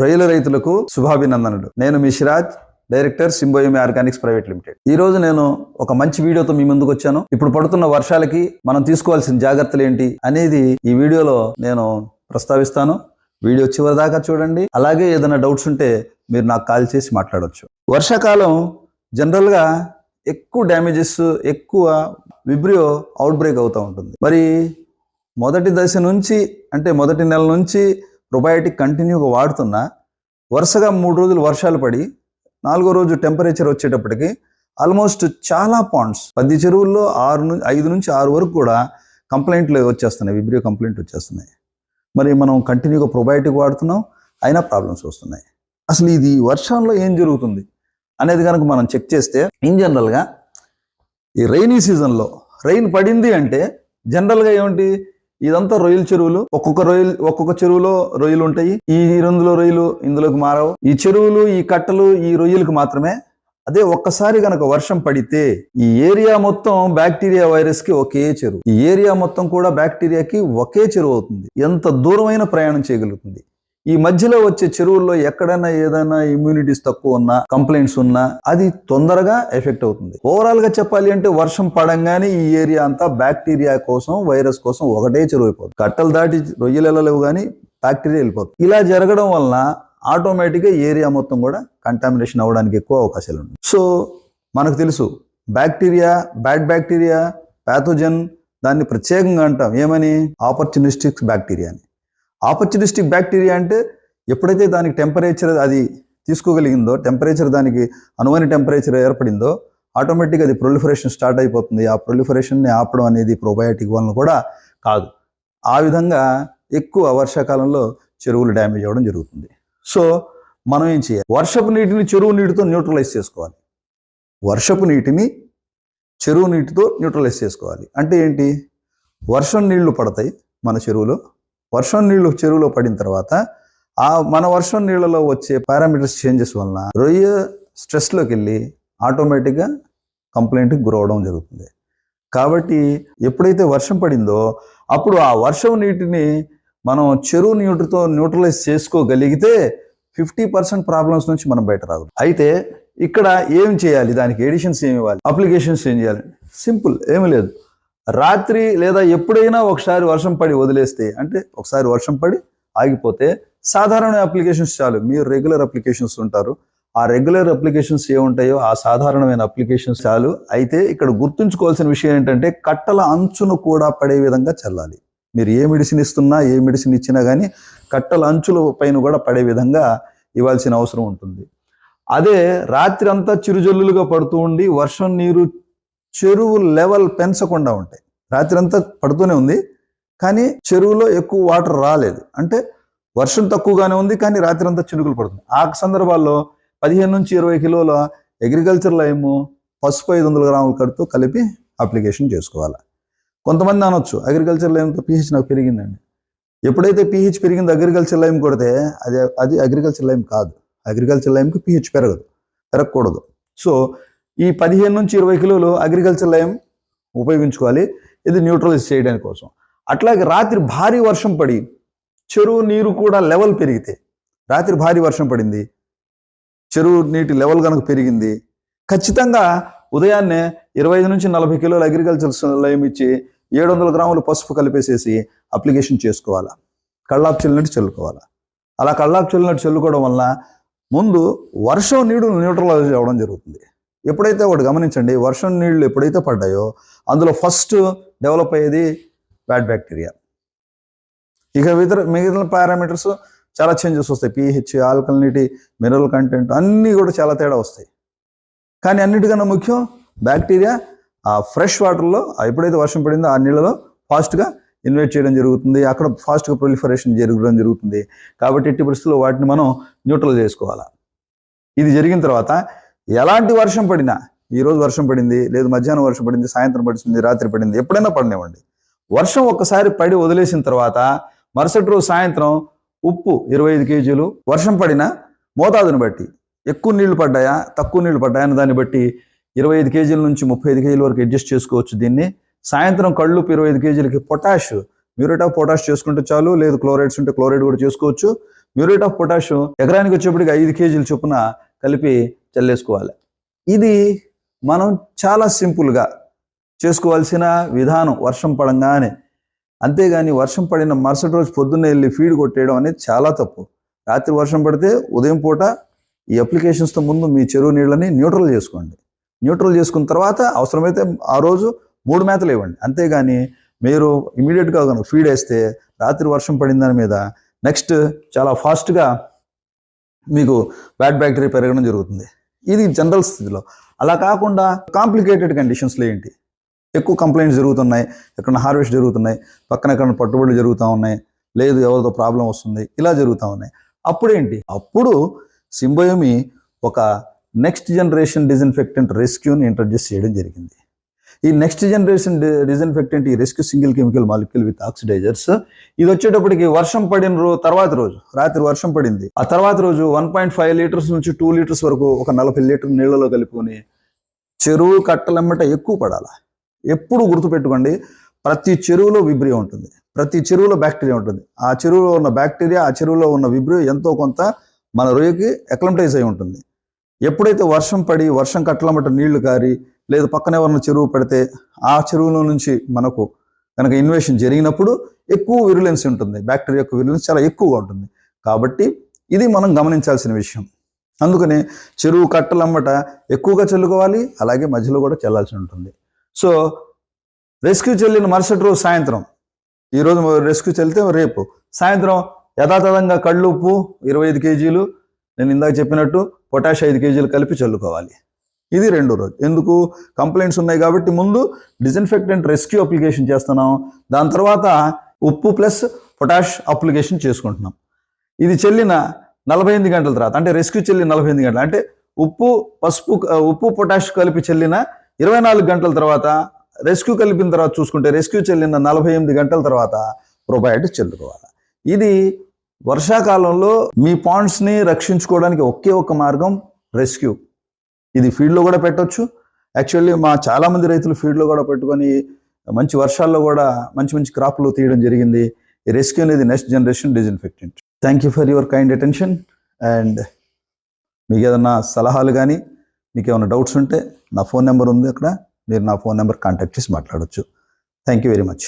రొయ్యల రైతులకు శుభాభినందనలు. నేను మీ Siraj director సింబోయమి organics private limited. ఈ రోజు నేను ఒక మంచి వీడియోతో మీ ముందుకు వచ్చాను. ఇప్పుడు పడుతున్న వర్షాలకి మనం తీసుకోవాల్సిన జాగ్రత్తలు ఏంటి అనేది ఈ వీడియోలో నేను ప్రస్తావిస్తాను. వీడియో చివరి దాకా చూడండి. అలాగే ఏదైనా డౌట్స్ ఉంటే మీరు నాకు కాల్ చేసి మాట్లాడవచ్చు వర్షాకాలం జనరల్గా ఎక్కువ డ్యామేజెస్ ఎక్కువ విబ్రియో అవుట్ బ్రేక్ అవుతూ ఉంటుంది. మరి మొదటి దశ నుంచి అంటే మొదటి నెల నుంచి ప్రొబయాటిక్ కంటిన్యూగా వాడుతున్నా వరుసగా మూడు రోజులు వర్షాలు పడి నాలుగో రోజు టెంపరేచర్ వచ్చేటప్పటికి ఆల్మోస్ట్ చాలా పాయింట్స్ పది చెరువుల్లో ఆరు నుంచి ఐదు నుంచి ఆరు వరకు కూడా కంప్లైంట్లు వచ్చేస్తున్నాయి విబ్రియో కంప్లైంట్ వచ్చేస్తున్నాయి. మరి మనం కంటిన్యూగా ప్రొబయాటిక్ వాడుతున్నాం అయినా ప్రాబ్లమ్స్ వస్తున్నాయి. అసలు ఇది వర్షంలో ఏం జరుగుతుంది అనేది కనుక మనం చెక్ చేస్తే ఇన్ జనరల్గా ఈ రైనీ సీజన్లో రైన్ పడింది అంటే జనరల్గా ఏమిటి ఇదంతా రొయ్యల చెరువులు. ఒక్కొక్క రొయ్యలు ఒక్కొక్క చెరువులో రొయ్యలు ఉంటాయి. ఈ రెండులో రొయ్యలు ఇందులోకి మారవు. ఈ చెరువులు ఈ కట్టలు ఈ రొయ్యలకు మాత్రమే. అదే ఒక్కసారి గనక వర్షం పడితే ఈ ఏరియా మొత్తం బ్యాక్టీరియా వైరస్కి ఒకే చెరువు. ఈ ఏరియా మొత్తం కూడా బ్యాక్టీరియాకి ఒకే చెరువు అవుతుంది. ఎంత దూరమైన ప్రయాణం చేయగలుగుతుంది? ఈ మధ్యలో వచ్చే చెరువుల్లో ఎక్కడైనా ఏదైనా ఇమ్యూనిటీస్ తక్కువ ఉన్నా కంప్లైంట్స్ ఉన్నా అది తొందరగా ఎఫెక్ట్ అవుతుంది. ఓవరాల్గా చెప్పాలి అంటే వర్షం పడంగానే ఈ ఏరియా అంతా బ్యాక్టీరియా కోసం వైరస్ కోసం ఒకటే చెరువు అయిపోతుంది. కట్టలు దాటి రొయ్యలు వెళ్ళలేవు కానీ బ్యాక్టీరియా వెళ్ళిపోతుంది. ఇలా జరగడం వలన ఆటోమేటిక్గా ఏరియా మొత్తం కూడా కంటామినేషన్ అవ్వడానికి ఎక్కువ అవకాశాలు ఉన్నాయి. సో మనకు తెలుసు బ్యాక్టీరియా బ్యాడ్ బ్యాక్టీరియా ప్యాథోజన్ దాన్ని ప్రత్యేకంగా అంటాం. ఏమని? ఆపర్చునిస్టిక్స్ బ్యాక్టీరియా అని. ఆపర్చునిస్టిక్ బ్యాక్టీరియా అంటే ఎప్పుడైతే దానికి టెంపరేచర్ అది తీసుకోగలిగిందో టెంపరేచర్ దానికి అనువైన టెంపరేచర్ ఏర్పడిందో ఆటోమేటిక్గా అది ప్రొలిఫరేషన్ స్టార్ట్ అయిపోతుంది. ఆ ప్రొలిఫరేషన్ని ఆపడం అనేది ప్రోబయాటిక్ వలన కూడా కాదు. ఆ విధంగా ఎక్కువ వర్షాకాలంలో చెరువులు డ్యామేజ్ అవ్వడం జరుగుతుంది. సో మనం ఏం చేయాలి? వర్షపు నీటిని చెరువు నీటితో న్యూట్రలైజ్ చేసుకోవాలి. వర్షపు నీటిని చెరువు నీటితో న్యూట్రలైజ్ చేసుకోవాలి. అంటే ఏంటి? వర్షం నీళ్ళు పడతాయి మన చెరువులో. వర్షం నీళ్ళు చెరువులో పడిన తర్వాత ఆ మన వర్షం నీళ్ళలో వచ్చే పారామీటర్స్ చేంజెస్ వలన రొయ్య స్ట్రెస్లోకి వెళ్ళి ఆటోమేటిక్గా కంప్లైంట్కి గురవడం జరుగుతుంది. కాబట్టి ఎప్పుడైతే వర్షం పడిందో అప్పుడు ఆ వర్షం నీటిని మనం చెరువు నీటితో న్యూట్రలైజ్ చేసుకోగలిగితే ఫిఫ్టీ పర్సెంట్ ప్రాబ్లమ్స్ నుంచి మనం బయట రాదు అయితే ఇక్కడ ఏం చేయాలి? దానికి ఎడిషన్స్ ఏమి ఇవ్వాలి? అప్లికేషన్స్ ఏం చేయాలి? సింపుల్ ఏమీ లేదు. రాత్రి లేదా ఎప్పుడైనా ఒకసారి వర్షం పడి వదిలేస్తే అంటే ఒకసారి వర్షం పడి ఆగిపోతే సాధారణ అప్లికేషన్స్ చాలు. మీరు రెగ్యులర్ అప్లికేషన్స్ ఉంటారు. ఆ రెగ్యులర్ అప్లికేషన్స్ ఏముంటాయో ఆ సాధారణమైన అప్లికేషన్స్ చాలు. అయితే ఇక్కడ గుర్తుంచుకోవాల్సిన విషయం ఏంటంటే కట్టల అంచును కూడా పడే విధంగా చల్లాలి. మీరు ఏ మెడిసిన్ ఇస్తున్నా ఏ మెడిసిన్ ఇచ్చినా కానీ కట్టల అంచుల పైన కూడా పడే విధంగా ఇవ్వాల్సిన అవసరం ఉంటుంది. అదే రాత్రి అంతా చిరుజల్లులుగా పడుతూ ఉండి వర్షం నీరు చెరువు లెవెల్ పెంచకుండా ఉంటాయి. రాత్రి అంతా పడుతూనే ఉంది. కానీ చెరువులో ఎక్కువ వాటర్ రాలేదు. అంటే వర్షం తక్కువగానే ఉంది కానీ రాత్రి అంతా చినుకులు పడుతుంది ఆ సందర్భాల్లో పదిహేను నుంచి ఇరవై కిలోల అగ్రికల్చర్ లైము పసుపు ఐదు వందల గ్రాముల కడుతూ కలిపి అప్లికేషన్ చేసుకోవాలి? కొంతమంది అనొచ్చు అగ్రికల్చర్ లైమ్తో పీహెచ్ నాకు పెరిగిందండి. ఎప్పుడైతే పిహెచ్ పెరిగిందో అగ్రికల్చర్ లైమ్ కొడితే అది అది అగ్రికల్చర్ లైమ్ కాదు. అగ్రికల్చర్ లైమ్కి పిహెచ్ పెరగదు పెరగకూడదు. సో ఈ పదిహేను నుంచి ఇరవై కిలోలు అగ్రికల్చర్ లయం ఉపయోగించుకోవాలి. ఇది న్యూట్రలైజ్ చేయడానికి కోసం. అట్లాగే రాత్రి భారీ వర్షం పడి చెరువు నీరు కూడా లెవెల్ పెరిగితే రాత్రి భారీ వర్షం పడింది చెరువు నీటి లెవెల్ కనుక పెరిగింది ఖచ్చితంగా ఉదయాన్నే ఇరవై ఐదు నుంచి నలభై కిలోల అగ్రికల్చర్ లయం ఇచ్చి ఏడు వందల గ్రాములు పసుపు కలిపేసేసి అప్లికేషన్ చేసుకోవాలా? కళ్ళాపు చెల్లినట్టు చల్లుకోవాలా? అలా కళ్ళాపు చెల్లినట్టు చల్లుకోవడం వల్ల ముందు వర్షం నీడు న్యూట్రలైజ్ అవ్వడం జరుగుతుంది. ఎప్పుడైతే ఒకటి గమనించండి వర్షం నీళ్ళు ఎప్పుడైతే పడ్డాయో అందులో ఫస్ట్ డెవలప్ అయ్యేది బ్యాడ్ బ్యాక్టీరియా. ఇక ఇతర మిగిలిన పారామీటర్స్ చాలా చేంజెస్ వస్తాయి. పిహెచ్ ఆల్కలినిటీ మినరల్ కంటెంట్ అన్నీ కూడా చాలా తేడా వస్తాయి. కానీ అన్నిటికన్నా ముఖ్యం బ్యాక్టీరియా ఆ ఫ్రెష్ వాటర్లో ఎప్పుడైతే వర్షం పడిందో ఆ నీళ్ళలో ఫాస్ట్గా ఇన్వైట్ చేయడం జరుగుతుంది. అక్కడ ఫాస్ట్గా ప్రొలిఫరేషన్ జరగడం జరుగుతుంది. కాబట్టి ఎట్టి పరిస్థితుల్లో వాటిని మనం న్యూట్రల్ చేసుకోవాలి. ఇది జరిగిన తర్వాత ఎలాంటి వర్షం పడినా ఈరోజు వర్షం పడింది లేదు మధ్యాహ్నం వర్షం పడింది సాయంత్రం పడింది రాత్రి పడింది ఎప్పుడైనా పడినివ్వండి. వర్షం ఒక్కసారి పడి వదిలేసిన తర్వాత మరుసటి రోజు సాయంత్రం ఉప్పు ఇరవై ఐదు కేజీలు వర్షం పడిన మోతాదుని బట్టి ఎక్కువ నీళ్ళు పడ్డాయా తక్కువ నీళ్ళు పడ్డాయా దాన్ని బట్టి ఇరవై ఐదు కేజీల నుంచి ముప్పై ఐదు కేజీల వరకు అడ్జస్ట్ చేసుకోవచ్చు దీన్ని. సాయంత్రం కళ్ళు ఇరవై ఐదు కేజీలకి పొటాష్ మ్యూరేట్ ఆఫ్ పొటాష్ చేసుకుంటే చాలు లేదు క్లోరైడ్స్ ఉంటే క్లోరైడ్ కూడా చేసుకోవచ్చు. మ్యూరేట్ ఆఫ్ పొటాష్ ఎకరానికి వచ్చేప్పటికి ఐదు కేజీలు చొప్పున కలిపి చల్లేసుకోవాలి. ఇది మనం చాలా సింపుల్గా చేసుకోవాల్సిన విధానం వర్షం పడంగానే. అంతేగాని వర్షం పడిన మరుసటి రోజు పొద్దున్నే వెళ్ళి ఫీడ్ కొట్టేయడం అనేది చాలా తప్పు. రాత్రి వర్షం పడితే ఉదయం పూట ఈ అప్లికేషన్స్తో ముందు మీ చెరువు నీళ్ళని న్యూట్రల్ చేసుకోండి. న్యూట్రల్ చేసుకున్న తర్వాత అవసరమైతే ఆ రోజు మూడు మేతలు ఇవ్వండి. అంతేగాని మీరు ఇమీడియట్గా కనుక ఫీడ్ వేస్తే రాత్రి వర్షం పడిన దాని మీద నెక్స్ట్ చాలా ఫాస్ట్గా మీకు బ్యాడ్ బ్యాక్టీరియా పెరగడం జరుగుతుంది. ఇది జనరల్ స్థితిలో. అలా కాకుండా కాంప్లికేటెడ్ కండిషన్స్లో ఏంటి? ఎక్కువ కంప్లైంట్స్ జరుగుతున్నాయి ఎక్కడ హార్వెస్ట్ జరుగుతున్నాయి పక్కన ఎక్కడ పట్టుబడులు జరుగుతూ ఉన్నాయి లేదు ఎవరితో ప్రాబ్లం వస్తుంది ఇలా జరుగుతూ ఉన్నాయి. అప్పుడేంటి అప్పుడు సింబయోమి ఒక నెక్స్ట్ జనరేషన్ డిజిన్ఫెక్టెంట్ రెస్క్యూని ఇంట్రడ్యూస్ చేయడం జరిగింది. ఈ నెక్స్ట్ జనరేషన్ డిజన్ఫెక్టెంట్ ఈ rescue single chemical molecule with oxidizers ఇది వచ్చేటప్పటికి వర్షం పడిన రో తర్వాత రోజు రాత్రి వర్షం పడింది. ఆ తర్వాత రోజు వన్ పాయింట్ ఫైవ్ లీటర్స్ నుంచి టూ లీటర్స్ వరకు ఒక నలభై లీటర్ నీళ్ళలో కలుపుకొని చెరువు కట్టలమ్మట ఎక్కువ పడాలి? ఎప్పుడు గుర్తుపెట్టుకోండి ప్రతి చెరువులో విబ్రియా ఉంటుంది. ప్రతి చెరువులో బ్యాక్టీరియా ఉంటుంది. ఆ చెరువులో ఉన్న బ్యాక్టీరియా ఆ చెరువులో ఉన్న విబ్రియా ఎంతో కొంత మన రొయ్యకి ఎక్లమటైజ్ అయి ఉంటుంది. ఎప్పుడైతే వర్షం పడి వర్షం కట్టలమ్మట నీళ్ళు కారి లేదు పక్కన ఎవరైనా చెరువు పెడితే ఆ చెరువులో నుంచి మనకు కనుక ఇన్వేషన్ జరిగినప్పుడు ఎక్కువ విరులెన్స్ ఉంటుంది. బ్యాక్టీరియా యొక్క విరులెన్స్ చాలా ఎక్కువగా ఉంటుంది. కాబట్టి ఇది మనం గమనించాల్సిన విషయం. అందుకని చెరువు కట్టలమ్మట ఎక్కువగా చల్లుకోవాలి అలాగే మధ్యలో కూడా చల్లాల్సి ఉంటుంది. సో రెస్క్యూ చెల్లిన మరుసటి రోజు సాయంత్రం. ఈరోజు రెస్క్యూ చెల్లితే రేపు. సాయంత్రం యథాతథంగా కళ్ళు ఉప్పు ఇరవై ఐదు కేజీలు నేను ఇందాక చెప్పినట్టు పొటాష్ ఐదు కేజీలు కలిపి చల్లుకోవాలి. ఇది రెండో రోజు. ఎందుకు? కంప్లైంట్స్ ఉన్నాయి కాబట్టి ముందు డిజిన్ఫెక్టెంట్ రెస్క్యూ అప్లికేషన్ చేస్తున్నాం. దాని తర్వాత ఉప్పు ప్లస్ పొటాష్ అప్లికేషన్ చేసుకుంటున్నాం. ఇది చెల్లిన నలభై ఎనిమిది గంటల తర్వాత అంటే రెస్క్యూ చెల్లిన నలభై ఎనిమిది గంటలు అంటే ఉప్పు పసుపు ఉప్పు పొటాష్ కలిపి చెల్లిన ఇరవై నాలుగు గంటల తర్వాత రెస్క్యూ కలిపిన తర్వాత చూసుకుంటే రెస్క్యూ చెల్లిన నలభై ఎనిమిది గంటల తర్వాత ప్రొబయాటిక్ చెల్లుకోవాలి. ఇది వర్షాకాలంలో మీ పాండ్స్ని రక్షించుకోవడానికి ఒకే ఒక మార్గం రెస్క్యూ. ఇది ఫీల్డ్లో కూడా పెట్టొచ్చు. యాక్చువల్లీ మా చాలామంది రైతులు ఫీల్డ్లో కూడా పెట్టుకొని మంచి వర్షాల్లో కూడా మంచి మంచి క్రాప్లు తీయడం జరిగింది. ఈ రెస్క్యూ అనేది next generation disinfectant thank you for your kind attention and మీకు ఏదైనా సలహాలు కానీ మీకు ఏమైనా డౌట్స్ ఉంటే నా ఫోన్ నెంబర్ ఉంది అక్కడ. మీరు నా ఫోన్ నెంబర్ కాంటాక్ట్ చేసి మాట్లాడవచ్చు థ్యాంక్ యూ వెరీ మచ్.